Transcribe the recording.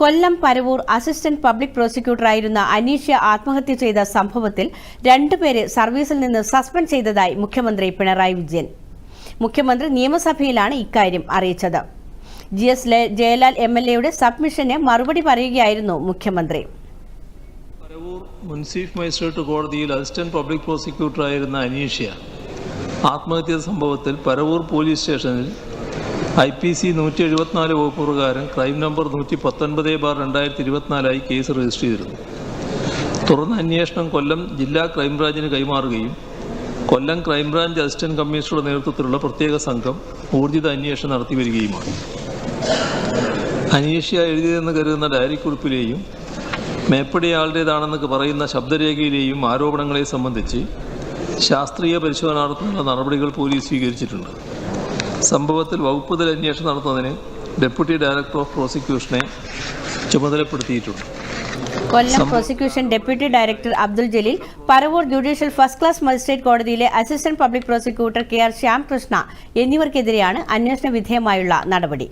കൊല്ലം Paravur assistant public പ്രോസിക്യൂട്ടറായിരുന്ന അനീഷ്യ ആത്മഹത്യ ചെയ്ത സംഭവത്തിൽ രണ്ടുപേരെ സർവീസിൽ നിന്ന് സസ്പെൻഡ് ചെയ്തതായി മുഖ്യമന്ത്രി പിണറായി വിജയൻ. മുഖ്യമന്ത്രി നിയമസഭയിലാണ് ഇക്കാര്യം അറിയിച്ചത്. G S Jayalal M L എയുടെ സബ്മിഷന് മറുപടി പറയുകയായിരുന്നു മുഖ്യമന്ത്രി. പരവൂർ മുൻസീഫ് മജിസ്ട്രേറ്റ് കോടതിയിൽ അസിസ്റ്റന്റ് പബ്ലിക് പ്രോസിക്യൂട്ടറായിരുന്ന അനീഷ്യ ആത്മഹത്യ സംഭവത്തിൽ പരവൂർ പോലീസ് സ്റ്റേഷനിൽ ഐ പി സി നൂറ്റി എഴുപത്തിനാല് വകുപ്പ് പ്രകാരം ക്രൈം നമ്പർ നൂറ്റി പത്തൊൻപത് ബാർ രണ്ടായിരത്തി ഇരുപത്തിനാലായി കേസ് രജിസ്റ്റർ ചെയ്തിരുന്നു. തുടർന്ന് അന്വേഷണം കൊല്ലം ജില്ലാ ക്രൈംബ്രാഞ്ചിന് കൈമാറുകയും കൊല്ലം ക്രൈംബ്രാഞ്ച് അസിസ്റ്റന്റ് കമ്മീഷണറുടെ നേതൃത്വത്തിലുള്ള പ്രത്യേക സംഘം ഊർജിത അന്വേഷണം നടത്തി വരികയുമാണ്. അനീഷ്യ എഴുതിയതെന്ന് കരുതുന്ന ഡയറിക്കുറിപ്പിലെയും മേപ്പടിയാളുടേതാണെന്ന് പറയുന്ന ശബ്ദരേഖയിലെയും ആരോപണങ്ങളെ സംബന്ധിച്ച് ശാസ്ത്രീയ പരിശോധന നടത്തുന്ന നടപടികൾ പോലീസ് സ്വീകരിച്ചിട്ടുണ്ട്. സംഭവത്തിൽ വകുപ്പ് തല അന്വേഷണം നടത്തുന്നതിന് ഡെപ്യൂട്ടി ഡയറക്ടർ ഓഫ് പ്രോസിക്യൂഷനെ ചുമതലപ്പെടുത്തിയിട്ടുണ്ട്. Kollam prosecution deputy director Abdul Jaleel Paravur judicial first class magistrate കോടതിയിലെ assistant public prosecutor K R Shyamkrishna എന്നിവർക്കെതിരെയാണ് അന്വേഷണ വിധേയമായുള്ള നടപടി.